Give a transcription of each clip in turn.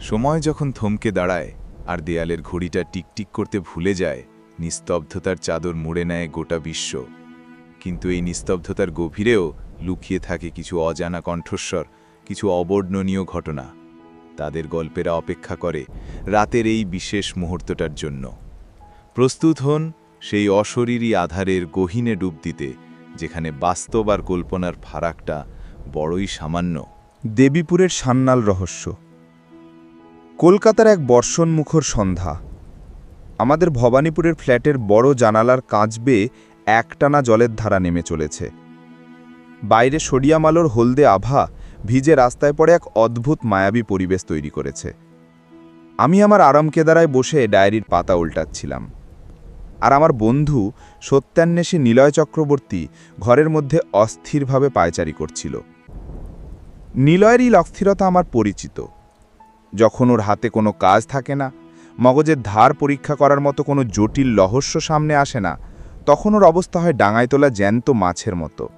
সময় যখন থমকে দাঁড়ায় আর দেয়ালের ঘড়িটা টিকটিক করতে ভুলে যায়, নিস্তব্ধতার চাদর মুড়ে নেয় গোটা বিশ্ব। কিন্তু এই নিস্তব্ধতার গভীরেও লুকিয়ে থাকে কিছু অজানা কণ্ঠস্বর, কিছু অবর্ণনীয় ঘটনা। তাদের গল্পেরা অপেক্ষা করে রাতের এই বিশেষ মুহূর্তটার জন্য। প্রস্তুত হন সেই অশরীরী আধারের গহীনে ডুব দিতে, যেখানে বাস্তব আর কল্পনার ফারাকটা বড়ই সামান্য। দেবীপুরের সান্নাল রহস্য। কলকাতার এক বর্ষণমুখর সন্ধ্যা। আমাদের ভবানীপুরের ফ্ল্যাটের বড় জানালার কাঁচ বেয়ে একটানা জলের ধারা নেমে চলেছে। বাইরে সরিয়াম আলোর হলদে আভা ভিজে রাস্তায় পড়ে এক অদ্ভুত মায়াবী পরিবেশ তৈরি করেছে। আমি আমার আরাম কেদারায় বসে ডায়েরির পাতা উল্টাচ্ছিলাম। আর আমার বন্ধু সত্যান্বেষী নিলয় চক্রবর্তী ঘরের মধ্যে অস্থিরভাবে পায়চারি করছিল। নিলয়ের এই আমার পরিচিত। যখন ওর হাতে কোনো কাজ থাকে না, মগজের ধার পরীক্ষা করার মতো কোনো জটিল রহস্য সামনে আসে না, তখন ওর অবস্থা হয় ডাঙায় তোলা জ্যান্ত মাছের মতো।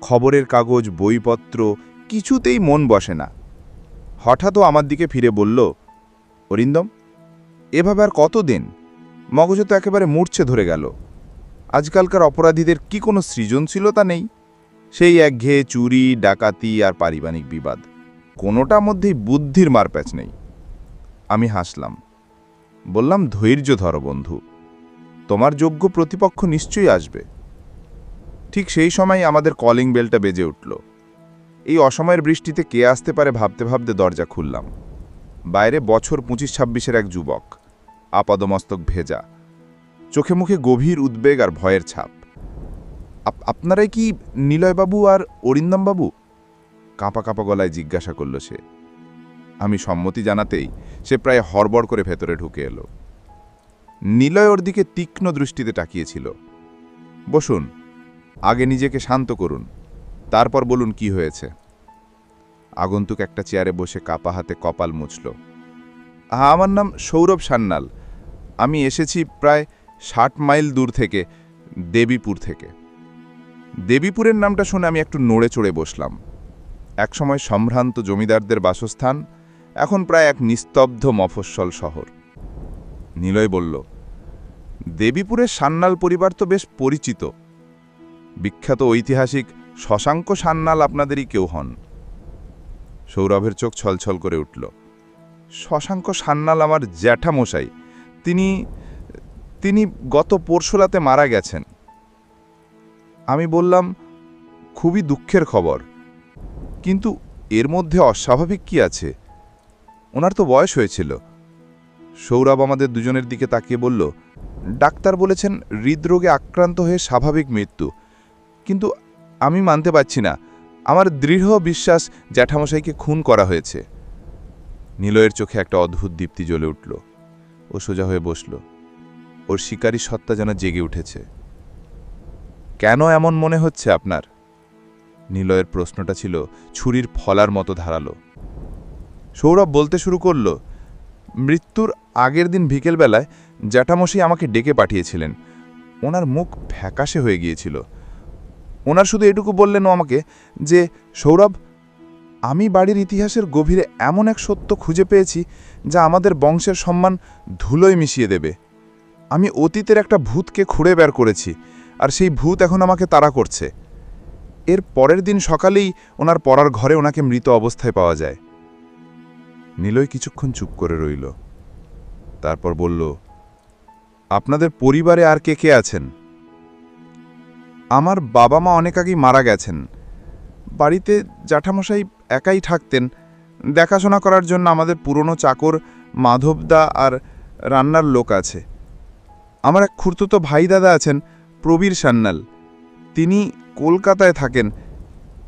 খবরের কাগজ, বইপত্র, কিছুতেই মন বসে না। হঠাৎ ও আমার দিকে ফিরে বলল, অরিন্দম, এভাবে আর কত দিন মগজে তো একেবারে মূর্ছে ধরে গেল। আজকালকার অপরাধীদের কি কোনো সৃজনশীলতা নেই? সেই একঘেয়ে চুরি, ডাকাতি আর পারিবারিক বিবাদ। কোনোটার মধ্যেই বুদ্ধির মারপ্যাচ নেই। আমি হাসলাম। বললাম, ধৈর্য ধরো বন্ধু। তোমার যোগ্য প্রতিপক্ষ নিশ্চয়ই আসবে। ঠিক সেই সময় আমাদের কলিং বেলটা বেজে উঠল। এই অসময়ের বৃষ্টিতে কে আসতে পারে ভাবতে ভাবতে দরজা খুললাম। বাইরে বছর পঁচিশ ছাব্বিশের এক যুবক, আপাদমস্তক ভেজা, চোখে মুখে গভীর উদ্বেগ আর ভয়ের ছাপ। আপ- আপনারাই কি নিলয়বাবু আর অরিন্দমবাবু? কাঁপা কাঁপা গলায় জিজ্ঞাসা করল সে। আমি সম্মতি জানাতেই সে প্রায় হড়বড় করে ভেতরে ঢুকে এলো। নিলয় ওর দিকে তীক্ষ্ণ দৃষ্টিতে তাকিয়েছিল। বসুন, আগে নিজেকে শান্ত করুন, তারপর বলুন কি হয়েছে। আগন্তুক একটা চেয়ারে বসে কাপা হাতে কপাল মুছল। হ্যাঁ আমার নাম সৌরভ সান্যাল। আমি এসেছি প্রায় ষাট মাইল দূর থেকে, দেবীপুর থেকে। দেবীপুরের নামটা শুনে আমি একটু নড়ে চড়ে বসলাম। একসময় সম্ভ্রান্ত জমিদারদের বাসস্থান, এখন প্রায় এক নিস্তব্ধ মফস্বল শহর। নিলয় বলল, দেবীপুরের সান্যাল পরিবার তো বেশ পরিচিত। বিখ্যাত ঐতিহাসিক শশাঙ্ক সান্যাল আপনাদেরই কেউ হন। সৌরভের চোখ ছলছল করে উঠল, শশাঙ্ক সান্যাল আমার জ্যাঠামশাই। তিনি তিনি গত পরশুরাতে মারা গেছেন। আমি বললাম, খুবই দুঃখের খবর। কিন্তু এর মধ্যে অস্বাভাবিক কি আছে? ওনার তো বয়স হয়েছিল। সৌরভ আমাদের দুজনের দিকে তাকিয়ে বলল, ডাক্তার বলেছেন হৃদরোগে আক্রান্ত হয়ে স্বাভাবিক মৃত্যু। কিন্তু আমি মানতে পারছি না। আমার দৃঢ় বিশ্বাস জ্যাঠামশাইকে খুন করা হয়েছে। নিলয়ের চোখে একটা অদ্ভুত দীপ্তি জ্বলে উঠল। ও সোজা হয়ে বসল। ওর শিকারী সত্তা যেন জেগে উঠেছে। কেন এমন মনে হচ্ছে আপনার? নিলয়ের প্রশ্নটা ছিল, ছুরির ফলার মতো ধারালো। সৌরভ বলতে শুরু করল, মৃত্যুর আগের দিন বিকেলবেলায় জ্যাঠামশাই আমাকে ডেকে পাঠিয়েছিলেন। ওনার মুখ ফ্যাকাশে হয়ে গিয়েছিল। ওনার শুধু এটুকু বললেন আমাকে যে, সৌরভ, আমি বাড়ির ইতিহাসের গভীরে এমন এক সত্য খুঁজে পেয়েছি যা আমাদের বংশের সম্মান ধুলোয় মিশিয়ে দেবে। আমি অতীতের একটা ভূতকে খুঁড়ে বের করেছি, আর সেই ভূত এখন আমাকে তাড়া করছে। এর পরের দিন সকালেই ওনার পড়ার ঘরে ওনাকে মৃত অবস্থায় পাওয়া যায়। নিলয় কিছুক্ষণ চুপ করে রইল। তারপর বলল, আপনাদের পরিবারে আর কে কে আছেন? আমার বাবা মা অনেক আগেই মারা গেছেন। বাড়িতে জ্যাঠামশাই একাই থাকতেন। দেখাশোনা করার জন্য আমাদের পুরনো চাকর মাধবদা আর রান্নার লোক আছে। আমার এক খুর্তুতো ভাই দাদা আছেন, প্রবীর সান্যাল। তিনি কলকাতায় থাকেন,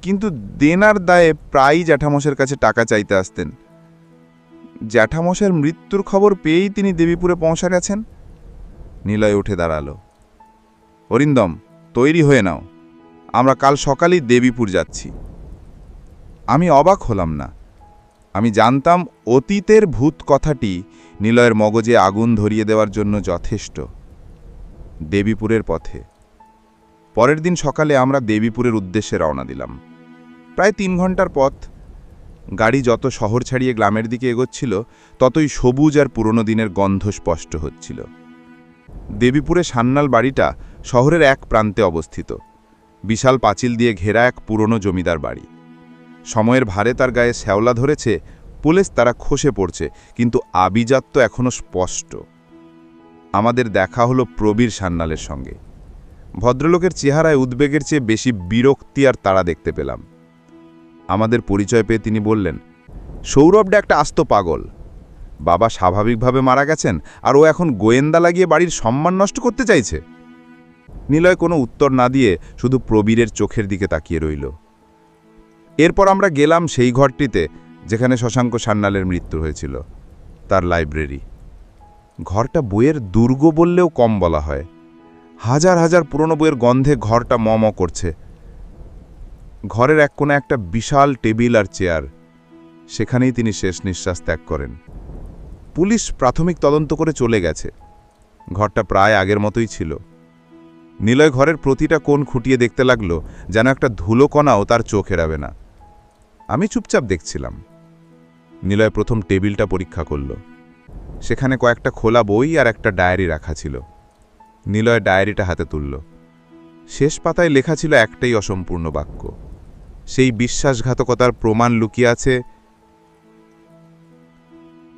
কিন্তু দেনার দায়ে প্রায়ই জ্যাঠামশের কাছে টাকা চাইতে আসতেন। জ্যাঠামশের মৃত্যুর খবর পেয়েই তিনি দেবীপুরে পৌঁছা গেছেন। নিলয় উঠে দাঁড়াল। অরিন্দম, তৈরি হয়ে নাও। আমরা কাল সকালেই দেবীপুর যাচ্ছি। আমি অবাক হলাম না। আমি জানতাম অতীতের ভূত কথাটি নিলয়ের মগজে আগুন ধরিয়ে দেওয়ার জন্য যথেষ্ট। দেবীপুরের পথে পরের দিন সকালে আমরা দেবীপুরের উদ্দেশ্যে রওনা দিলাম। প্রায় তিন ঘণ্টার পথ। গাড়ি যত শহর ছাড়িয়ে গ্রামের দিকে এগোচ্ছিল, ততই সবুজ আর পুরনো দিনের গন্ধ স্পষ্ট হচ্ছিল। দেবীপুরে সান্নাল বাড়িটা শহরের এক প্রান্তে অবস্থিত। বিশাল পাঁচিল দিয়ে ঘেরা এক পুরনো জমিদার বাড়ি। সময়ের ভারে তার গায়ে শ্যাওলা ধরেছে পুলিশ তারা খসে পড়ছে, কিন্তু আবিজাত তো এখনও স্পষ্ট। আমাদের দেখা হলো প্রবীর সান্নালের সঙ্গে। ভদ্রলোকের চেহারায় উদ্বেগের চেয়ে বেশি বিরক্তি আর তারা দেখতে পেলাম। আমাদের পরিচয় পেয়ে তিনি বললেন সৌরভটা একটা আস্ত পাগল। বাবা স্বাভাবিকভাবে মারা গেছেন আর ও এখন গোয়েন্দা লাগিয়ে বাড়ির সম্মান নষ্ট করতে চাইছে। নিলয় কোনো উত্তর না দিয়ে শুধু প্রবীরের চোখের দিকে তাকিয়ে রইল। এরপর আমরা গেলাম সেই ঘরটিতে, যেখানে শশাঙ্ক সান্যালের মৃত্যু হয়েছিল, তার লাইব্রেরি। ঘরটা বইয়ের দুর্গ বললেও কম বলা হয়। হাজার হাজার পুরনো বইয়ের গন্ধে ঘরটা মম করছে। ঘরের এক কোণে একটা বিশাল টেবিল আর চেয়ার। সেখানেই তিনি শেষ নিঃশ্বাস ত্যাগ করেন। পুলিশ প্রাথমিক তদন্ত করে চলে গেছে। ঘরটা প্রায় আগের মতোই ছিল। নিলয় ঘরের প্রতিটা কোণ খুঁটিয়ে দেখতে লাগল যেন একটা ধুলো কণাও তার চোখ এড়াবে না। আমি চুপচাপ দেখছিলাম। নিলয় প্রথম টেবিলটা পরীক্ষা করল। সেখানে কয়েকটা খোলা বই আর একটা ডায়েরি রাখা ছিল। নিলয় ডায়েরিটা হাতে তুলল। শেষ পাতায় লেখা ছিল একটাই অসম্পূর্ণ বাক্য। সেই বিশ্বাসঘাতকতার প্রমাণ লুকিয়ে আছে।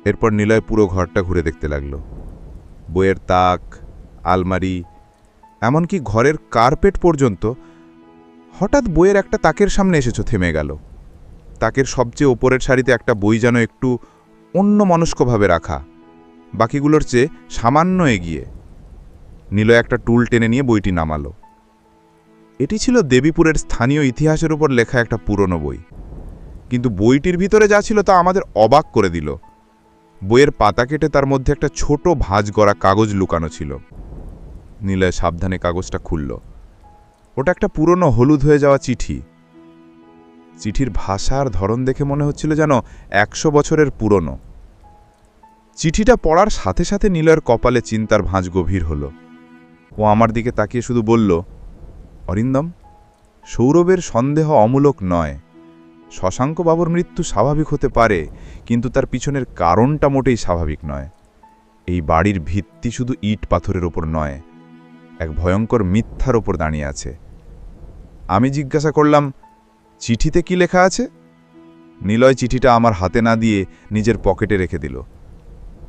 এরপর নিলয় পুরো ঘরটা ঘুরে দেখতে লাগল। বইয়ের তাক, আলমারি, এমনকি ঘরের কার্পেট পর্যন্ত হঠাৎ বইয়ের একটা তাকের সামনে এসেছ থেমে গেল। তাকের সবচেয়ে ওপরের সারিতে একটা বই যেন একটু অন্য মনস্কভাবে রাখা। বাকিগুলোর চেয়ে সামান্য এগিয়ে। নিলয় একটা টুল টেনে নিয়ে বইটি নামালো। এটি ছিল দেবীপুরের স্থানীয় ইতিহাসের উপর লেখা একটা পুরনো বই। কিন্তু বইটির ভিতরে যা ছিল তা আমাদের অবাক করে দিল। বইয়ের পাতা কেটে তার মধ্যে একটা ছোট ভাঁজ গড়া কাগজ লুকানো ছিল। নিলয় সাবধানে কাগজটা খুলল। ওটা একটা পুরনো হলুদ হয়ে যাওয়া চিঠি। চিঠির ভাষা আর ধরন দেখে মনে হচ্ছিল যেন একশো বছরের পুরনো। চিঠিটা পড়ার সাথে সাথে নিলয়ের কপালে চিন্তার ভাঁজ গভীর হল। ও আমার দিকে তাকিয়ে শুধু বলল, অরিন্দম, সৌরভের সন্দেহ অমূলক নয়। শশাঙ্কবাবুর মৃত্যু স্বাভাবিক হতে পারে, কিন্তু তার পিছনের কারণটা মোটেই স্বাভাবিক নয়। এই বাড়ির ভিত্তি শুধু ইট পাথরের ওপর নয়, এক ভয়ঙ্কর মিথ্যার ওপর দাঁড়িয়ে আছে। আমি জিজ্ঞাসা করলাম, চিঠিতে কি লেখা আছে? নিলয় চিঠিটা আমার হাতে না দিয়ে নিজের পকেটে রেখে দিল।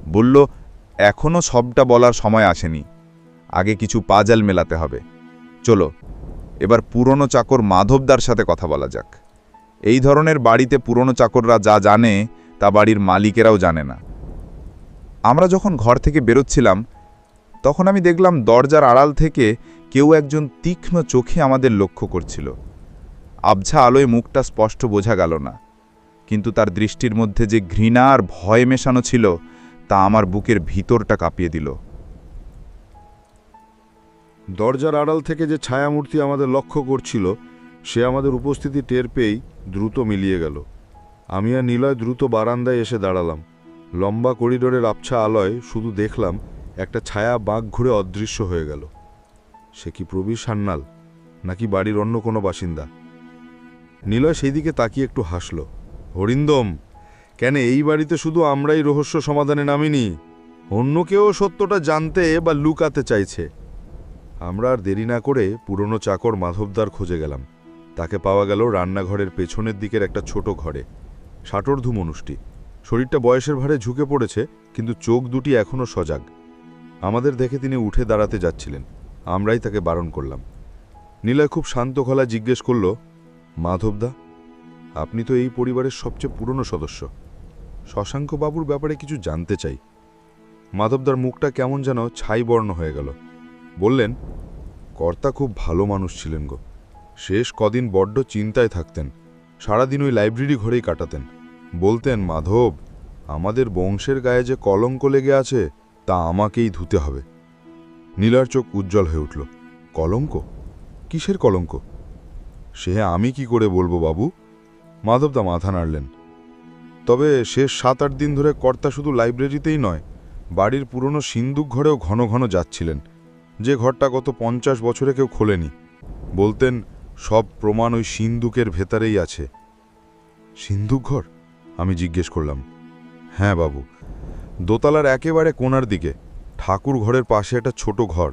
বলল এখনও সবটা বলার সময় আসেনি। আগে কিছু পাজাল মেলাতে হবে। চলো, এবার পুরনো চাকর মাধবদার সাথে কথা বলা যাক। এই ধরনের বাড়িতে পুরনো চাকররা যা জানে, তা বাড়ির মালিকেরাও জানে না। আমরা যখন ঘর থেকে বেরোচ্ছিলাম, তখন আমি দেখলাম দরজার আড়াল থেকে কেউ একজন তীক্ষ্ণ চোখে আমাদের লক্ষ্য করছিল। আবঝা আলোয় মুখটা স্পষ্ট বোঝা গেল না, কিন্তু তার দৃষ্টির মধ্যে যে ঘৃণা আর ভয় মেশানো ছিল, তা আমার বুকের ভিতরটা কাঁপিয়ে দিল। দরজার আড়াল থেকে যে ছায়ামূর্তি আমাদের লক্ষ্য করছিল, সে আমাদের উপস্থিতি টের পেয়েই দ্রুত মিলিয়ে গেল। আমি আর নিলয় দ্রুত বারান্দায় এসে দাঁড়ালাম। লম্বা করিডোরের আবছা আলয় শুধু দেখলাম একটা ছায়া বাঁক ঘুরে অদৃশ্য হয়ে গেল। সে কি প্রবীর সান্যাল, নাকি বাড়ির অন্য কোনো বাসিন্দা? নিলয় সেই দিকে তাকিয়ে একটু হাসল। হরিন্দম, কেন এই বাড়িতে শুধু আমরাই রহস্য সমাধানে নামিনি? অন্য কেউ সত্যটা জানতে বা লুকাতে চাইছে। আমরা আর দেরি না করে পুরনো চাকর মাধবদার খোঁজে গেলাম। তাকে পাওয়া গেল রান্নাঘরের পেছনের দিকের একটা ছোট ঘরে। ষাটর্ধু মনুষ্টি শরীরটা বয়সের ভারে ঝুঁকে পড়েছে, কিন্তু চোখ দুটি এখনও সজাগ। আমাদের দেখে তিনি উঠে দাঁড়াতে যাচ্ছিলেন। আমরাই তাকে বারণ করলাম। নীলয় খুব শান্ত গলায় জিজ্ঞেস করল, মাধবদা, আপনি তো এই পরিবারের সবচেয়ে পুরনো সদস্য। শশাঙ্ক বাবুর ব্যাপারে কিছু জানতে চাই। মাধবদার মুখটা কেমন যেন ছাই বর্ণ হয়ে গেল। বললেন, কর্তা খুব ভালো মানুষ ছিলেন গো। শেষ কদিন বড্ড চিন্তায় থাকতেন। সারাদিন ওই লাইব্রেরি ঘরেই কাটাতেন। বলতেন, মাধব, আমাদের বংশের গায়ে যে কলঙ্ক লেগে আছে, তা আমাকেই ধুতে হবে। নীলার চোখ উজ্জ্বল হয়ে উঠল। কলঙ্ক? কিসের কলঙ্ক? সে আমি কি করে বলব বাবু? মাধবদা মাথা নাড়লেন। তবে শেষ সাত আট দিন ধরে কর্তা শুধু লাইব্রেরিতেই নয়, বাড়ির পুরনো সিন্দুক ঘরেও ঘন ঘন যাচ্ছিলেন। যে ঘরটা গত পঞ্চাশ বছরে কেউ খোলেনি। বলতেন, সব প্রমাণ ওই সিন্দুকের ভেতরেই আছে। সিন্দুক ঘর? আমি জিজ্ঞেস করলাম। হ্যাঁ বাবু। দোতলার একেবারে কোণার দিকে, ঠাকুর ঘরের পাশে একটা ছোট ঘর।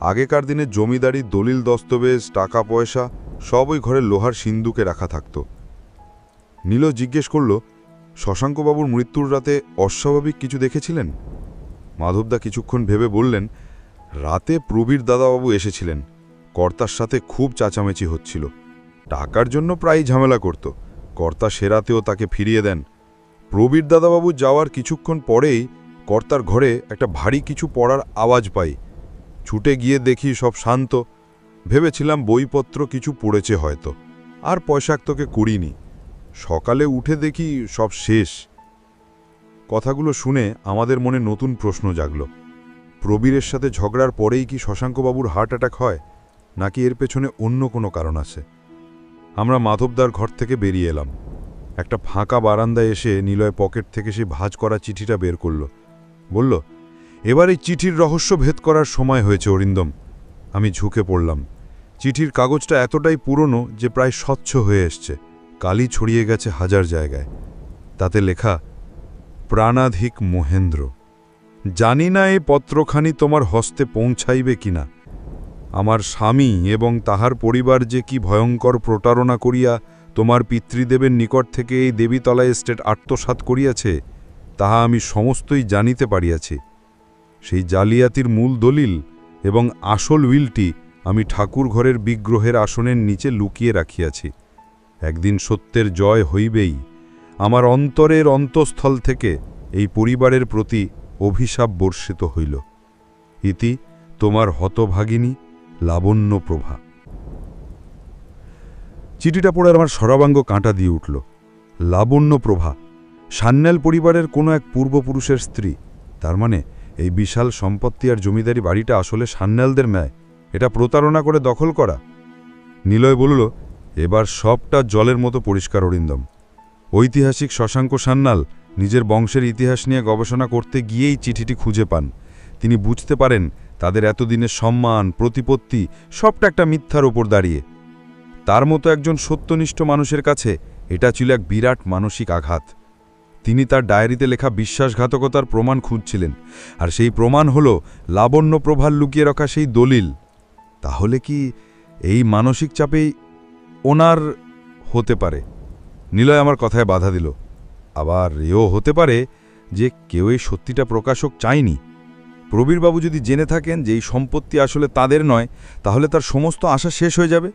আগেকার দিনে জমিদারি, দলিল দস্তবেজ, টাকা পয়সা, সব ওই ঘরের লোহার সিন্দুকে রাখা থাকত। নীল জিজ্ঞেস করল, শশাঙ্কবাবুর মৃত্যুর রাতে অস্বাভাবিক কিছু দেখেছিলেন? মাধবদা কিছুক্ষণ ভেবে বললেন রাতে প্রবীর দাদাবাবু এসেছিলেন। কর্তার সাথে খুব চাচামেচি হচ্ছিল। টাকার জন্য প্রায় ঝামেলা করত। কর্তা সেরাতেও তাকে ফিরিয়ে দেন। প্রবীর দাদাবাবু যাওয়ার কিছুক্ষণ পরেই কর্তার ঘরে একটা ভারী কিছু পড়ার আওয়াজ পাই। ছুটে গিয়ে দেখি সব শান্ত। ভেবেছিলাম বইপত্র কিছু পড়েছে হয়তো। আর পয়সাক তোকে করিনি। সকালে উঠে দেখি সব শেষ। কথাগুলো শুনে আমাদের মনে নতুন প্রশ্ন জাগল। প্রবীরের সাথে ঝগড়ার পরেই কি শশাঙ্কবাবুর হার্ট অ্যাটাক হয়, নাকি এর পেছনে অন্য কোনো কারণ আছে? আমরা মাধবদার ঘর থেকে বেরিয়ে এলাম। একটা ফাঁকা বারান্দায় এসে নিলয় পকেট থেকে সে ভাজ করা চিঠিটা বের করল। বলল, এবার এই চিঠির রহস্য ভেদ করার সময় হয়েছে, অরিন্দম। আমি ঝুঁকে পড়লাম। চিঠির কাগজটা এতটাই পুরনো যে প্রায় স্বচ্ছ হয়ে এসছে। কালি ছড়িয়ে গেছে হাজার জায়গায়। তাতে লেখা, প্রাণাধিক মহেন্দ্র। জানি না এ পত্রখানি তোমার হস্তে পৌঁছাইবে কিনা। আমার স্বামী এবং তাহার পরিবার যে কি ভয়ঙ্কর প্রতারণা করিয়া তোমার পিতৃদেবের নিকট থেকে এই দেবীতলা এস্টেট আত্মসাৎ করিয়াছে, তাহা আমি সমস্তই জানিতে পারিয়াছি। সেই জালিয়াতির মূল দলিল এবং আসল উইলটি আমি ঠাকুর ঘরের বিগ্রহের আসনের নিচে লুকিয়ে রাখিয়াছি। একদিন সত্যের জয় হইবেই। আমার অন্তরের অন্তঃস্থল থেকে এই পরিবারের প্রতি অভিশাপ বর্ষিত হইল। ইতি তোমার হতভাগিনী লাবণ্য প্রভা। চিঠিটা পড়ে আমার সরাবাঙ্গ কাঁটা দিয়ে উঠল। লাবণ্য প্রভা, সান্যাল পরিবারের কোনো এক পূর্বপুরুষের স্ত্রী, তার মানে এই বিশাল সম্পত্তি আর জমিদারি বাড়িটা আসলে সান্যালদের ম্যায় এটা প্রতারণা করে দখল করা। নিলয় বলল, এবার সবটা জলের মতো পরিষ্কার অরিন্দম। ঐতিহাসিক শশাঙ্ক সান্যাল নিজের বংশের ইতিহাস নিয়ে গবেষণা করতে গিয়েই চিঠিটি খুঁজে পান। তিনি বুঝতে পারেন, তাদের এতদিনের সম্মান, প্রতিপত্তি সবটা একটা মিথ্যার ওপর দাঁড়িয়ে। তার মতো একজন সত্যনিষ্ঠ মানুষের কাছে এটা ছিল এক বিরাট মানসিক আঘাত। তিনি তার ডায়েরিতে লেখা বিশ্বাসঘাতকতার প্রমাণ খুঁজছিলেন, আর সেই প্রমাণ হল লাবণ্য প্রভার লুকিয়ে রাখা সেই দলিল। তাহলে কি এই মানসিক চাপেই ওনার হতে পারে? নিলয় আমার কথায় বাধা দিল। আবার এও হতে পারে যে কেউ এই সত্যিটা প্রকাশক চায়নি। প্রবীরবাবু যদি জেনে থাকেন যে এই সম্পত্তি আসলে তাদের নয়, তাহলে তার সমস্ত আশা শেষ হয়ে যাবে।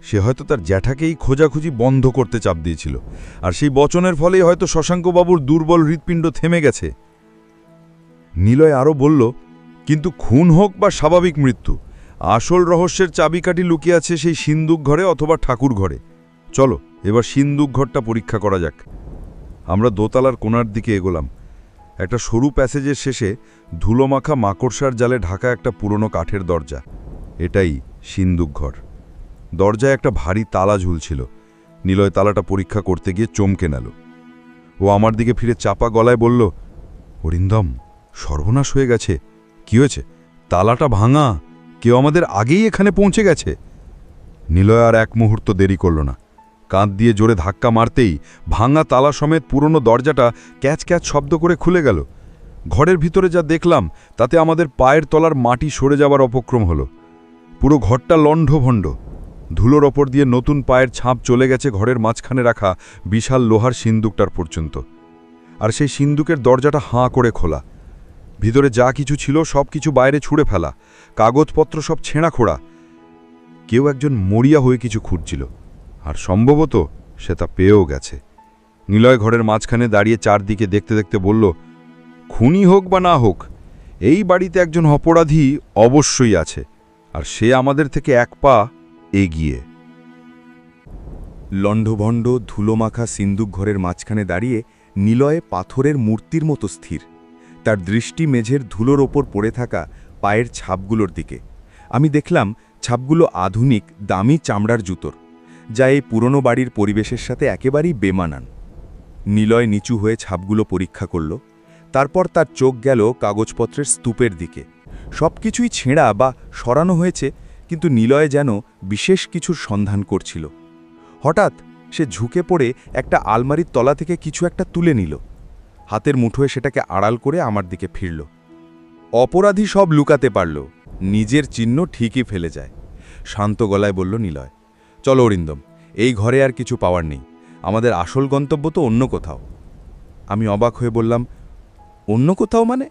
সে হয়তো তার জ্যাঠাকেই খোঁজাখুঁজি বন্ধ করতে চাপ দিয়েছিল, আর সেই বচনের ফলেই হয়তো শশাঙ্কবাবুর দুর্বল হৃৎপিণ্ড থেমে গেছে। নিলয় আরও বলল, কিন্তু খুন হোক বা স্বাভাবিক মৃত্যু, আসল রহস্যের চাবিকাঠি লুকিয়ে আছে সেই সিন্দুক ঘরে অথবা ঠাকুর ঘরে। চলো, এবার সিন্দুক ঘরটা পরীক্ষা করা যাক। আমরা দোতলার কোনার দিকে এগোলাম। একটা সরু প্যাসেজের শেষে ধুলোমাখা মাকড়সার জালে ঢাকা একটা পুরনো কাঠের দরজা। এটাই সিন্দুক ঘর। দরজায় একটা ভারী তালা ঝুলছিল। নিলয় তালাটা পরীক্ষা করতে গিয়ে চমকে নেল। ও আমার দিকে ফিরে চাপা গলায় বলল, অরিন্দম, সর্বনাশ হয়ে গেছে। কি হয়েছে? তালাটা ভাঙা। কেউ আমাদের আগেই এখানে পৌঁছে গেছে। নিলয় আর এক মুহূর্ত দেরি করল না। কাঁধ দিয়ে জোরে ধাক্কা মারতেই ভাঙা তালা সমেত পুরনো দরজাটা ক্যাচ ক্যাচ শব্দ করে খুলে গেল। ঘরের ভিতরে যা দেখলাম, তাতে আমাদের পায়ের তলার মাটি সরে যাবার অপক্রম হলো। পুরো ঘরটা লণ্ডভণ্ড। ধুলোর ওপর দিয়ে নতুন পায়ের ছাপ চলে গেছে ঘরের মাঝখানে রাখা বিশাল লোহার সিন্দুকটার পর্যন্ত। আর সেই সিন্দুকের দরজাটা হাঁ করে খোলা। ভিতরে যা কিছু ছিল সব কিছু বাইরে ছুঁড়ে ফেলা। কাগজপত্র সব ছেঁড়া খোড়া কেউ একজন মরিয়া হয়ে কিছু খুঁজছিল। আর সম্ভবত সে তা পেয়েও গেছে। নিলয় ঘরের মাঝখানে দাঁড়িয়ে চারদিকে দেখতে দেখতে বলল, খুনি হোক বা না হোক, এই বাড়িতে একজন অপরাধী অবশ্যই আছে, আর সে আমাদের থেকে এক পা এগিয়ে। লণ্ডভণ্ড ধুলোমাখা সিন্দুক ঘরের মাঝখানে দাঁড়িয়ে নিলয়ে পাথরের মূর্তির মতো স্থির। তার দৃষ্টি মেঝের ধুলোর ওপর পড়ে থাকা পায়ের ছাপগুলোর দিকে। আমি দেখলাম ছাপগুলো আধুনিক, দামি চামড়ার জুতোর। যা এই পুরনো বাড়ির পরিবেশের সাথে একেবারেই বেমানান। নিলয় নিচু হয়ে ছাপগুলো পরীক্ষা করল, তারপর তার চোখ গেল কাগজপত্রের স্তূপের দিকে। সব কিছুই ছেঁড়া বা সরানো হয়েছে, কিন্তু নিলয় যেন বিশেষ কিছুর সন্ধান করছিল। হঠাৎ সে ঝুঁকে পড়ে একটা আলমারির তলা থেকে কিছু একটা তুলে নিল। হাতের মুঠোয় সেটাকে আড়াল করে আমার দিকে ফিরল। অপরাধী সব লুকাতে পারল, নিজের চিহ্ন ঠিকই ফেলে যায়। শান্ত গলায় বলল নিলয় চলো অরিন্দম, এই ঘরে আর কিছু পাওয়ার নেই। আমাদের আসল গন্তব্য তো অন্য কোথাও। আমি অবাক হয়ে বললাম, অন্য কোথাও মানে?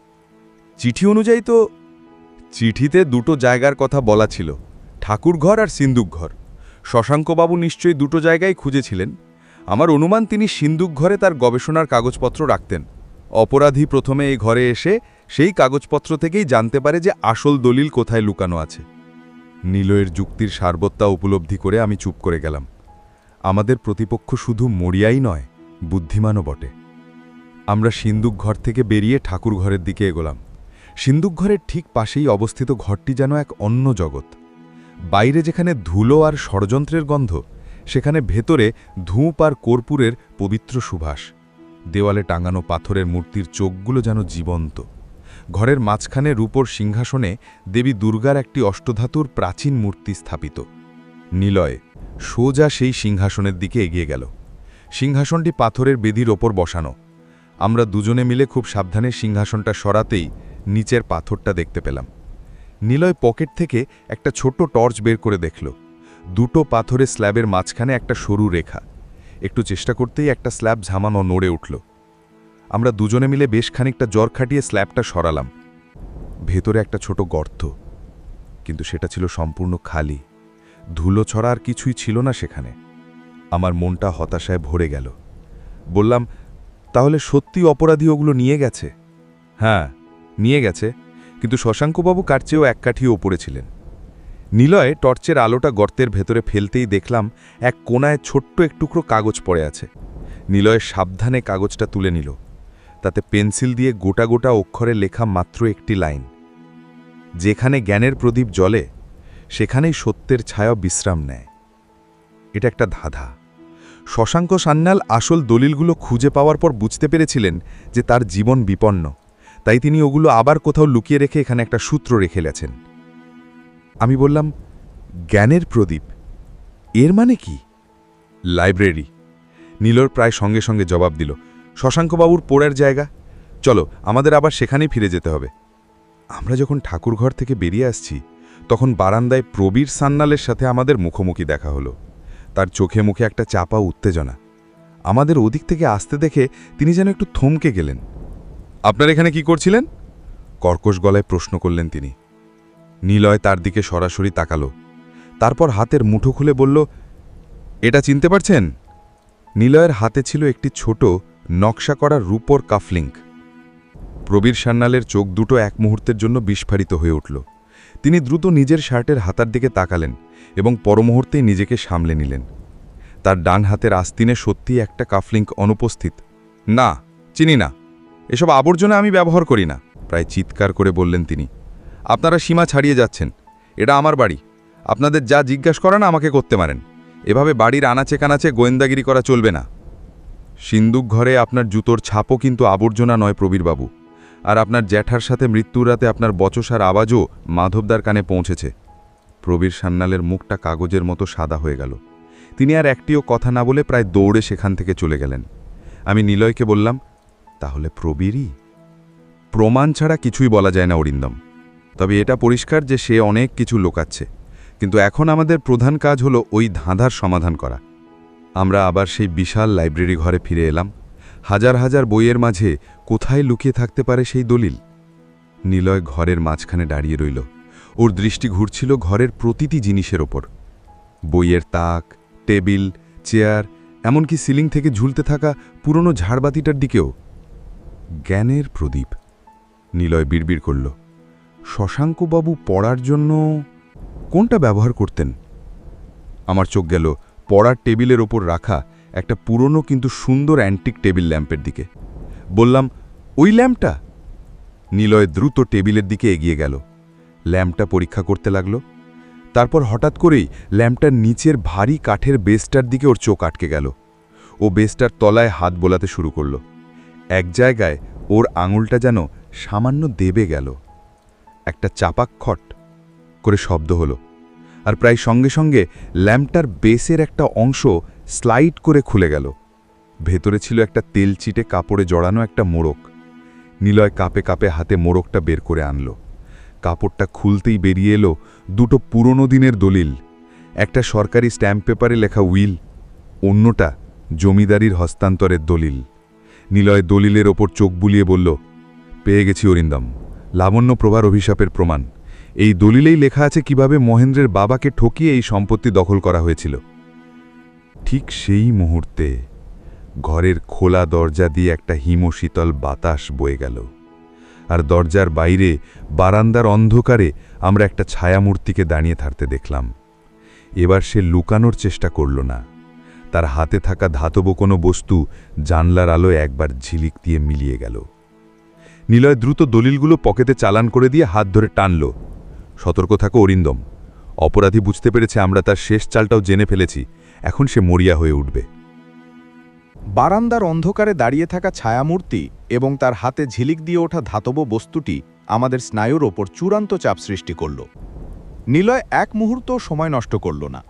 চিঠি অনুযায়ী তো চিঠিতে দুটো জায়গার কথা বলা ছিল, ঠাকুরঘর আর সিন্দুকঘর শশাঙ্কবাবু নিশ্চয়ই দুটো জায়গায় খুঁজেছিলেন। আমার অনুমান তিনি সিন্দুকঘরে তার গবেষণার কাগজপত্র রাখতেন। অপরাধী প্রথমে এই ঘরে এসে সেই কাগজপত্র থেকেই জানতে পারে যে আসল দলিল কোথায় লুকানো আছে। নীলয়ের যুক্তির সারবত্তা উপলব্ধি করে আমি চুপ করে গেলাম। আমাদের প্রতিপক্ষ শুধু মরিয়াই নয়, বুদ্ধিমানও বটে। আমরা সিন্দুক ঘর থেকে বেরিয়ে ঠাকুর ঘরের দিকে এগোলাম। সিন্দুক ঘরের ঠিক পাশেই অবস্থিত ঘরটি যেন এক অন্য জগৎ। বাইরে যেখানে ধুলো আর ষড়যন্ত্রের গন্ধ, সেখানে ভেতরে ধূপ আর কর্পূরের পবিত্র সুভাষ দেওয়ালে টাঙানো পাথরের মূর্তির চোখগুলো যেন জীবন্ত। ঘরের মাঝখানে রূপর সিংহাসনে দেবী দুর্গার একটি অষ্টধাতুর প্রাচীন মূর্তি স্থাপিত। নিলয় সোজা সেই সিংহাসনের দিকে এগিয়ে গেল। সিংহাসনটি পাথরের বেদির ওপর বসানো। আমরা দুজনে মিলে খুব সাবধানে সিংহাসনটা সরাতেই নিচের পাথরটা দেখতে পেলাম। নিলয় পকেট থেকে একটা ছোট্ট টর্চ বের করে দেখল। দুটো পাথরের স্ল্যাবের মাঝখানে একটা সরু রেখা। একটু চেষ্টা করতেই একটা স্ল্যাব ঝামানো নড়ে উঠল। আমরা দুজনে মিলে বেশ খানিকটা জ্বর খাটিয়ে স্ল্যাবটা সরালাম। ভেতরে একটা ছোট গর্ত, কিন্তু সেটা ছিল সম্পূর্ণ খালি। ধুলো ছড়া আর কিছুই ছিল না সেখানে। আমার মনটা হতাশায় ভরে গেল। বললাম, তাহলে সত্যি অপরাধী ওগুলো নিয়ে গেছে? হ্যাঁ নিয়ে গেছে, কিন্তু শশাঙ্কবাবু কার চেয়েও এক কাঠি ওপরে ছিলেন। নিলয়ে টর্চের আলোটা গর্তের ভেতরে ফেলতেই দেখলাম এক কোনায় ছোট্ট এক টুকরো কাগজ পড়ে আছে। নিলয়ে সাবধানে কাগজটা তুলে নিল। তাতে পেন্সিল দিয়ে গোটা গোটা অক্ষরে লেখা মাত্র একটি লাইন। যেখানে জ্ঞানের প্রদীপ জ্বলে, সেখানেই সত্যের ছায়া বিশ্রাম নেয়। এটা একটা ধাঁধা। শশাঙ্ক সান্যাল আসল দলিলগুলো খুঁজে পাওয়ার পর বুঝতে পেরেছিলেন যে তার জীবন বিপন্ন। তাই তিনি ওগুলো আবার কোথাও লুকিয়ে রেখে এখানে একটা সূত্র রেখে গেছেন। আমি বললাম, জ্ঞানের প্রদীপ? এর মানে কি? লাইব্রেরি। নীলর প্রায় সঙ্গে সঙ্গে জবাব দিল শশাঙ্কবাবুর পোড়ার জায়গা। চলো, আমাদের আবার সেখানেই ফিরে যেতে হবে। আমরা যখন ঠাকুরঘর থেকে বেরিয়ে আসছি, তখন বারান্দায় প্রবীর সান্নালের সাথে আমাদের মুখোমুখি দেখা হলো। তার চোখে মুখে একটা চাপা উত্তেজনা। আমাদের ওদিক থেকে আসতে দেখে তিনি যেন একটু থমকে গেলেন। আপনার এখানে কি করছিলেন? কর্কশ গলায় প্রশ্ন করলেন তিনি। নিলয় তার দিকে সরাসরি তাকালো। তারপর হাতের মুঠো খুলে বলল, এটা চিনতে পারছেন? নিলয়ের হাতে ছিল একটি ছোট নকশা করা রূপর কাফলিঙ্ক প্রবীর সান্যালের চোখ দুটো এক মুহূর্তের জন্য বিস্ফারিত হয়ে উঠল। তিনি দ্রুত নিজের শার্টের হাতার দিকে তাকালেন এবং পরমুহূর্তেই নিজেকে সামলে নিলেন। তার ডান হাতের আস্তিনে সত্যি একটা কাফলিঙ্ক অনুপস্থিত। না, চিনি না। এসব আবর্জনা আমি ব্যবহার করি না, প্রায় চিৎকার করে বললেন তিনি। আপনারা সীমা ছাড়িয়ে যাচ্ছেন। এটা আমার বাড়ি। আপনাদের যা জিজ্ঞাসা করা না আমাকে করতে পারেন এভাবে বাড়ির আনাচে কানাচে গোয়েন্দাগিরি করা চলবে না। সিন্দুক ঘরে আপনার জুতোর ছাপও কিন্তু আবর্জনা নয় প্রবীরবাবু। আর আপনার জ্যাঠার সাথে মৃত্যুর রাতে আপনার বচসার আওয়াজও মাধবদার কানে পৌঁছেছে। প্রবীর সান্যালের মুখটা কাগজের মতো সাদা হয়ে গেল। তিনি আর একটিও কথা না বলে প্রায় দৌড়ে সেখান থেকে চলে গেলেন। আমি নিলয়কে বললাম, তাহলে প্রবীরই? প্রমাণ ছাড়া কিছুই বলা যায় না, অরিন্দম। তবে এটা পরিষ্কার যে সে অনেক কিছু লোকাচ্ছে। কিন্তু এখন আমাদের প্রধান কাজ হলো ওই ধাঁধার সমাধান করা। আমরা আবার সেই বিশাল লাইব্রেরি ঘরে ফিরে এলাম। হাজার হাজার বইয়ের মাঝে কোথায় লুকিয়ে থাকতে পারে সেই দলিল? নিলয় ঘরের মাঝখানে দাঁড়িয়ে রইল। ওর দৃষ্টি ঘুরছিল ঘরের প্রতিটি জিনিসের ওপর। বইয়ের তাক, টেবিল, চেয়ার, এমনকি সিলিং থেকে ঝুলতে থাকা পুরনো ঝাড়বাতিটার দিকেও। জ্ঞানের প্রদীপ। নিলয় বিড়বিড় করল। শশাঙ্কবাবু পড়ার জন্য কোনটা ব্যবহার করতেন? আমার চোখ গেল পড়ার টেবিলের ওপর রাখা একটা পুরনো কিন্তু সুন্দর অ্যান্টিক টেবিল ল্যাম্পের দিকে। বললাম, ওই ল্যাম্পটা? নিলয় দ্রুত টেবিলের দিকে এগিয়ে গেল। ল্যাম্পটা পরীক্ষা করতে লাগল। তারপর হঠাৎ করেই ল্যাম্পটার নিচের ভারী কাঠের বেসটার দিকে ওর চোখ আটকে গেল। ও বেসটার তলায় হাত বোলাতে শুরু করল। এক জায়গায় ওর আঙুলটা যেন সামান্য দেবে গেল। একটা চাপাক খট করে শব্দ হলো। আর প্রায় সঙ্গে সঙ্গে ল্যাম্পটার বেসের একটা অংশ স্লাইড করে খুলে গেল। ভেতরে ছিল একটা তেল চিটে কাপড়ে জড়ানো একটা মোড়ক। নিলয় কাপে কাপে হাতে মোড়কটা বের করে আনলো। কাপড়টা খুলতেই বেরিয়ে এলো দুটো পুরনো দিনের দলিল। একটা সরকারি স্ট্যাম্প পেপারে লেখা উইল, অন্যটা জমিদারির হস্তান্তরের দলিল। নিলয় দলিলের ওপর চোখ বুলিয়ে বলল, পেয়ে গেছি অরিন্দম। লাবণ্য প্রভার অভিশাপের প্রমাণ। এই দলিলেই লেখা আছে কীভাবে মহেন্দ্রের বাবাকে ঠকিয়ে এই সম্পত্তি দখল করা হয়েছিল। ঠিক সেই মুহূর্তে ঘরের খোলা দরজা দিয়ে একটা হিমশীতল বাতাস বয়ে গেল। আর দরজার বাইরে, বারান্দার অন্ধকারে, আমরা একটা ছায়ামূর্তিকে দাঁড়িয়ে থাকতে দেখলাম। এবার সে লুকানোর চেষ্টা করল না। তার হাতে থাকা ধাতব কোনো বস্তু জানলার আলো একবার ঝিলিক দিয়ে মিলিয়ে গেল। নিলয় দ্রুত দলিলগুলো পকেটে চালান করে দিয়ে হাত ধরে টানল। সতর্ক থাকো, অরিন্দম। অপরাধী বুঝতে পেরেছে আমরা তার শেষ চালটাও জেনে ফেলেছি। এখন সে মরিয়া হয়ে উঠবে। বারান্দার অন্ধকারে দাঁড়িয়ে থাকা ছায়ামূর্তি এবং তার হাতে ঝিলিক দিয়ে ওঠা ধাতব বস্তুটি আমাদের স্নায়ুর ওপর চূড়ান্ত চাপ সৃষ্টি করল। নিলয় এক মুহূর্ত সময় নষ্ট করল না।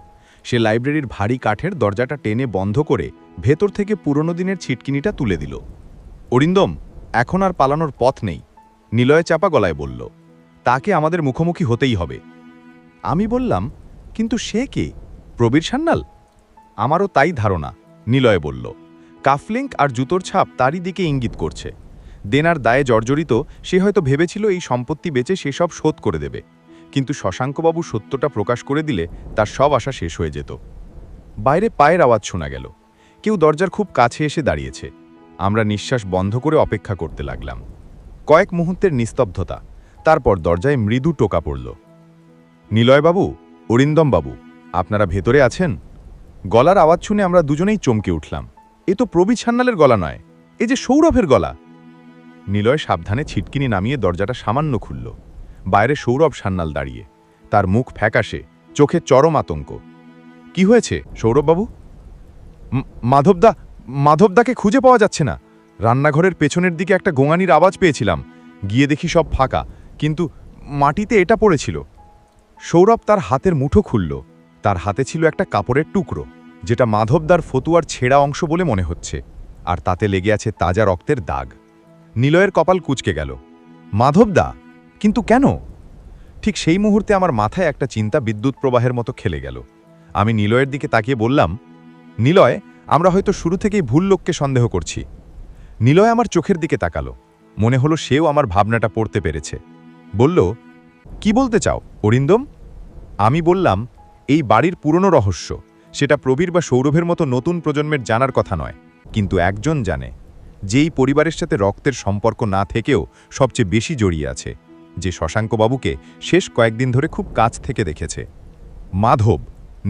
সে লাইব্রেরির ভারী কাঠের দরজাটা টেনে বন্ধ করে ভেতর থেকে পুরনো দিনের ছিটকিনিটা তুলে দিল। অরিন্দম, এখন আর পালানোর পথ নেই। নিলয় চাপা গলায় বলল তাকে আমাদের মুখোমুখি হতেই হবে। আমি বললাম, কিন্তু সে কে? প্রবীর সান্যাল? আমারও তাই ধারণা, নিলয় বলল। কাফলিঙ্ক আর জুতোর ছাপ তারই দিকে ইঙ্গিত করছে। দেনার দায়ে জর্জরিত, সে হয়তো ভেবেছিল এই সম্পত্তি বেচে সে সব শোধ করে দেবে। কিন্তু শশাঙ্কবাবু সত্যটা প্রকাশ করে দিলে তার সব আশা শেষ হয়ে যেত। বাইরে পায়ের আওয়াজ শোনা গেল। কেউ দরজার খুব কাছে এসে দাঁড়িয়েছে। আমরা নিঃশ্বাস বন্ধ করে অপেক্ষা করতে লাগলাম। কয়েক মুহূর্তের নিস্তব্ধতা। তারপর দরজায় মৃদু টোকা পড়ল। নিলয়বাবু অরিন্দম বাবু আপনারা ভেতরে আছেন? গলার আওয়াজ শুনে আমরা দুজনেই চমকে উঠলাম। এ তো প্রবীর সান্যালের গলা নয়, এ যে সৌরভের গলা। নিলয় সাবধানে ছিটকিনি নামিয়ে দরজাটা সামান্য খুলল। বাইরে সৌরভ সান্যাল দাঁড়িয়ে, তার মুখ ফ্যাকাশে, চোখে চরম আতঙ্ক। কি হয়েছে, সৌরভবাবু? মাধবদা, মাধবদাকে খুঁজে পাওয়া যাচ্ছে না। রান্নাঘরের পেছনের দিকে একটা গোঙানির আওয়াজ পেয়েছিলাম। গিয়ে দেখি সব ফাঁকা। কিন্তু মাটিতে এটা পড়েছিল। সৌরভ তার হাতের মুঠো খুলল। তার হাতে ছিল একটা কাপড়ের টুকরো, যেটা মাধবদার ফতুয়ার ছেঁড়া অংশ বলে মনে হচ্ছে, আর তাতে লেগে আছে তাজা রক্তের দাগ। নিলয়ের কপাল কুচকে গেল। মাধবদা, কিন্তু কেন? ঠিক সেই মুহূর্তে আমার মাথায় একটা চিন্তা বিদ্যুৎ প্রবাহের মতো খেলে গেল। আমি নিলয়ের দিকে তাকিয়ে বললাম, নিলয়, আমরা হয়তো শুরু থেকেই ভুল লোককে সন্দেহ করছি। নিলয় আমার চোখের দিকে তাকালো। মনে হলো সেও আমার ভাবনাটা পড়তে পেরেছে। বলল, কি বলতে চাও, অরিন্দম? আমি বললাম, এই বাড়ির পুরনো রহস্য। সেটা প্রবীর বা সৌরভের মতো নতুন প্রজন্মের জানার কথা নয়, কিন্তু একজন জানে, যেই পরিবারের সাথে রক্তের সম্পর্ক না থেকেও সবচেয়ে বেশি জড়িয়ে আছে, যে শশাঙ্কবাবুকে শেষ কয়েকদিন ধরে খুব কাছ থেকে দেখেছে। মাধব,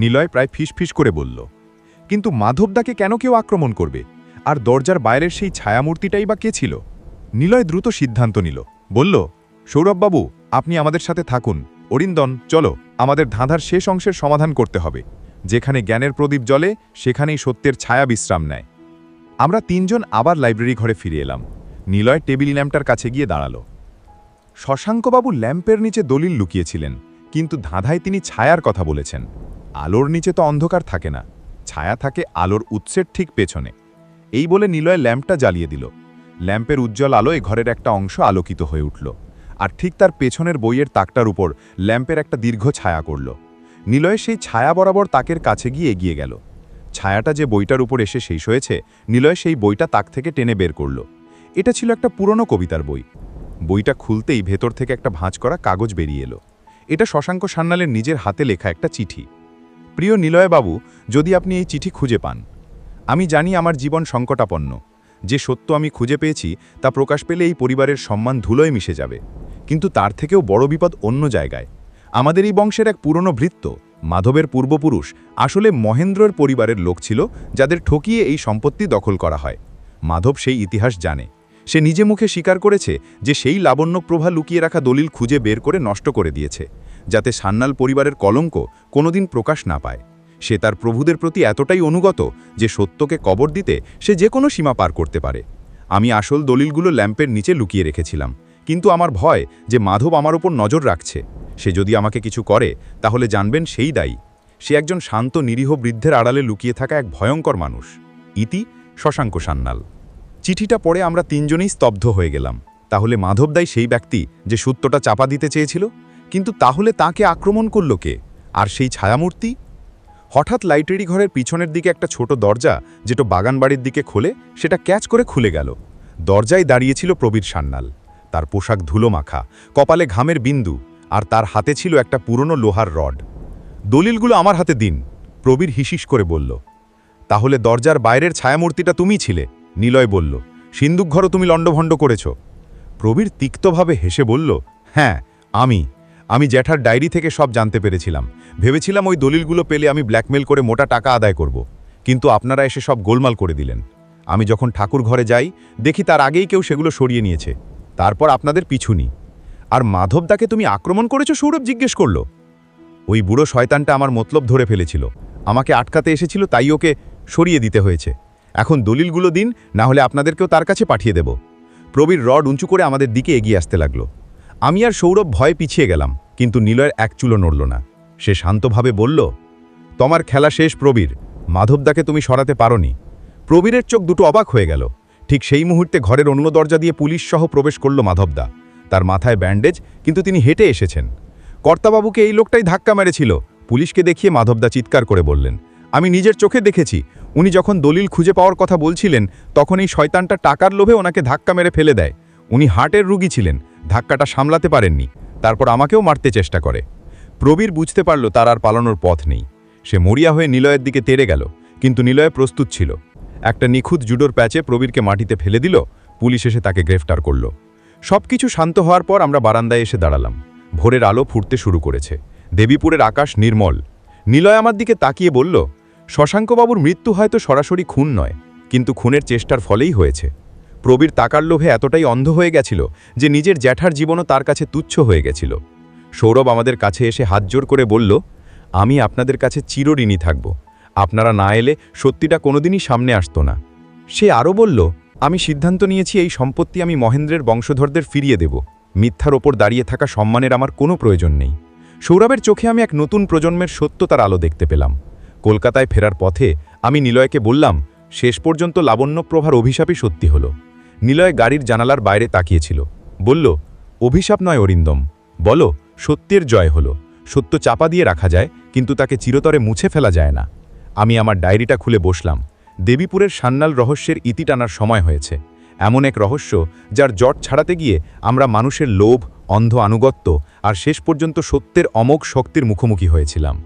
নিলয় প্রায় ফিসফিস করে বলল, কিন্তু মাধবদাকে কেন কেউ আক্রমণ করবে? আর দরজার বাইরের সেই ছায়ামূর্তিটাই বা কে ছিল? নিলয় দ্রুত সিদ্ধান্ত নিল, বলল সৌরভবাবু, আপনি আমাদের সাথে থাকুন। অরিন্দন চলো, আমাদের ধাঁধার শেষ অংশের সমাধান করতে হবে। যেখানে জ্ঞানের প্রদীপ জ্বলে, সেখানেই সত্যের ছায়া বিশ্রাম নেয়। আমরা তিনজন আবার লাইব্রেরি ঘরে ফিরে এলাম। নিলয় টেবিল ল্যাম্পটার কাছে গিয়ে দাঁড়াল। শশাঙ্কবাবু ল্যাম্পের নিচে দলিল লুকিয়েছিলেন, কিন্তু ধাঁধায় তিনি ছায়ার কথা বলেছেন। আলোর নিচে তো অন্ধকার থাকে না, ছায়া থাকে আলোর উৎসের ঠিক পেছনে। এই বলে নিলয় ল্যাম্পটা জ্বালিয়ে দিল। ল্যাম্পের উজ্জ্বল আলোয় ঘরের একটা অংশ আলোকিত হয়ে উঠল। আর ঠিক তার পেছনের বইয়ের তাকটার উপর ল্যাম্পের একটা দীর্ঘ ছায়া করল। নিলয় সেই ছায়া বরাবর তাকের কাছে গিয়ে এগিয়ে গেল। ছায়াটা যে বইটার উপর এসে শেষ হয়েছে, নিলয় সেই বইটা তাক থেকে টেনে বের করল। এটা ছিল একটা পুরনো কবিতার বই। বইটা খুলতেই ভেতর থেকে একটা ভাঁজ করা কাগজ বেরিয়ে এলো। এটা শশাঙ্ক সান্যালের নিজের হাতে লেখা একটা চিঠি। প্রিয় নিলয়বাবু, যদি আপনি এই চিঠি খুঁজে পান। আমি জানি আমার জীবন সংকটাপন্ন। যে সত্য আমি খুঁজে পেয়েছি তা প্রকাশ পেলে এই পরিবারের সম্মান ধুলোয় মিশে যাবে। কিন্তু তার থেকেও বড় বিপদ অন্য জায়গায়। আমাদের এই বংশের এক পুরনো ভৃত্য, মাধবের পূর্বপুরুষ, আসলে মহেন্দ্রর পরিবারের লোক ছিল, যাদের ঠকিয়ে এই সম্পত্তি দখল করা হয়। মাধব সেই ইতিহাস জানে। সে নিজে মুখে স্বীকার করেছে যে সেই লাবণ্য প্রভা লুকিয়ে রাখা দলিল খুঁজে বের করে নষ্ট করে দিয়েছে, যাতে সান্নাল পরিবারের কলঙ্ক কোনোদিন প্রকাশ না পায়। সে তার প্রভুদের প্রতি এতটাই অনুগত যে সত্যকে কবর দিতে সে যে কোনো সীমা পার করতে পারে। আমি আসল দলিলগুলো ল্যাম্পের নিচে লুকিয়ে রেখেছিলাম, কিন্তু আমার ভয় যে মাধব আমার ওপর নজর রাখছে। সে যদি আমাকে কিছু করে, তাহলে জানবেন সেই দায়ী। সে একজন শান্ত, নিরীহ বৃদ্ধের আড়ালে লুকিয়ে থাকা এক ভয়ঙ্কর মানুষ। ইতি শশাঙ্ক সান্নাল চিঠিটা পড়ে আমরা তিনজনেই স্তব্ধ হয়ে গেলাম। তাহলে মাধবদাই সেই ব্যক্তি যে সত্যটা চাপা দিতে চেয়েছিল? কিন্তু তাহলে তাকে আক্রমণ করল কে? আর সেই ছায়ামূর্তি? হঠাৎ লাইটেরি ঘরের পিছনের দিকে একটা ছোট দরজা, যেটা বাগান বাড়ির দিকে খোলে, সেটা ক্যাচ করে খুলে গেল। দরজায় দাঁড়িয়েছিল প্রবীর সান্নাল তার পোশাক ধুলো মাখা, কপালে ঘামের বিন্দু, আর তার হাতে ছিল একটা পুরনো লোহার রড। দলিলগুলো আমার হাতে দিন, প্রবীর হিসিস করে বলল। তাহলে দরজার বাইরের ছায়ামূর্তিটা তুমি ছিলে, নিলয় বলল। সিন্দুকঘরও তুমি লণ্ডভণ্ড করেছ। প্রবীর তিক্তভাবে হেসে বলল হ্যাঁ আমি। আমি জ্যাঠার ডায়েরি থেকে সব জানতে পেরেছিলাম। ভেবেছিলাম ওই দলিলগুলো পেলে আমি ব্ল্যাকমেল করে মোটা টাকা আদায় করব। কিন্তু আপনারা এসে সব গোলমাল করে দিলেন। আমি যখন ঠাকুর ঘরে যাই, দেখি তার আগেই কেউ সেগুলো সরিয়ে নিয়েছে। তারপর আপনাদের পিছু নিই আর মাধবদাকে তুমি আক্রমণ করেছ, সৌরভ জিজ্ঞেস করল। ওই বুড়ো শয়তানটা আমার মতলব ধরে ফেলেছিল। আমাকে আটকাতে এসেছিল, তাই ওকে সরিয়ে দিতে হয়েছে। এখন দলিলগুলো দিন, না হলে আপনাদেরকেও তার কাছে পাঠিয়ে দেব। প্রবীর রড উঁচু করে আমাদের দিকে এগিয়ে আসতে লাগল। আমি আর সৌরভ ভয়ে পিছিয়ে গেলাম, কিন্তু নিলয়ের এক চুলো নড়ল না। সে শান্তভাবে বলল, তোমার খেলা শেষ, প্রবীর। মাধবদাকে তুমি সরাতে পারোনি। প্রবীরের চোখ দুটো অবাক হয়ে গেল। ঠিক সেই মুহূর্তে ঘরের অন্য দরজা দিয়ে পুলিশ সহ প্রবেশ করল মাধবদা। তার মাথায় ব্যান্ডেজ, কিন্তু তিনি হেঁটে এসেছেন। কর্তাবাবুকে এই লোকটাই ধাক্কা মেরেছিল। পুলিশকে দেখিয়ে মাধবদা চিৎকার করে বললেন, আমি নিজের চোখে দেখেছি। উনি যখন দলিল খুঁজে পাওয়ার কথা বলছিলেন, তখন এই শয়তানটা টাকার লোভে ওনাকে ধাক্কা মেরে ফেলে দেয়। উনি হার্টের রুগী ছিলেন। ধাক্কাটা সামলাতে পারেননি। তারপর আমাকেও মারতে চেষ্টা করে। প্রবীর বুঝতে পারল তার আর পালানোর পথ নেই। সে মরিয়া হয়ে নিলয়ের দিকে তেড়ে গেল, কিন্তু নিলয় প্রস্তুত ছিল। একটা নিখুঁত জুডোর প্যাচে প্রবীরকে মাটিতে ফেলে দিল, পুলিশ এসে তাকে গ্রেফতার করল। সবকিছু শান্ত হওয়ার পর আমরা বারান্দায় এসে দাঁড়ালাম। ভোরের আলো ফুটতে শুরু করেছে। দেবীপুরের আকাশ নির্মল। নিলয় আমার দিকে তাকিয়ে বলল, শশাঙ্কবাবুর মৃত্যু হয়তো সরাসরি খুন নয়, কিন্তু খুনের চেষ্টার ফলেই হয়েছে। প্রবীর তাকার লোভে এতটাই অন্ধ হয়ে গেছিল যে নিজের জ্যাঠার জীবনও তার কাছে তুচ্ছ হয়ে গেছিল। সৌরভ আমাদের কাছে এসে হাত জোর করে বলল, আমি আপনাদের কাছে চিরঋণী থাকব। আপনারা না এলে সত্যিটা কোনোদিনই সামনে আসতো না। সে আরও বলল, আমি সিদ্ধান্ত নিয়েছি এই সম্পত্তি আমি মহেন্দ্রের বংশধরদের ফিরিয়ে দেব। মিথ্যার ওপর দাঁড়িয়ে থাকা সম্মানের আমার কোনো প্রয়োজন নেই। সৌরভের চোখে আমি এক নতুন প্রজন্মের সত্যতার আলো দেখতে পেলাম। কলকাতায় ফেরার পথে আমি নিলয়কে বললাম, শেষ পর্যন্ত লাবণ্যপ্রভার অভিশাপই সত্যি হলো। নিলয় গাড়ির জানালার বাইরে তাকিয়েছিল। বলল, অভিশাপ নয় অরিন্দম। বলো, সত্যের জয় হলো। সত্য চাপা দিয়ে রাখা যায়, কিন্তু তাকে চিরতরে মুছে ফেলা যায় না। আমি আমার ডায়েরিটা খুলে বসলাম। দেবীপুরের সান্নাল রহস্যের ইতি টানার সময় হয়েছে। এমন এক রহস্য যার জট ছাড়াতে গিয়ে আমরা মানুষের লোভ, অন্ধ আনুগত্য আর শেষ পর্যন্ত সত্যের অমোঘ শক্তির মুখোমুখি হয়েছিলাম।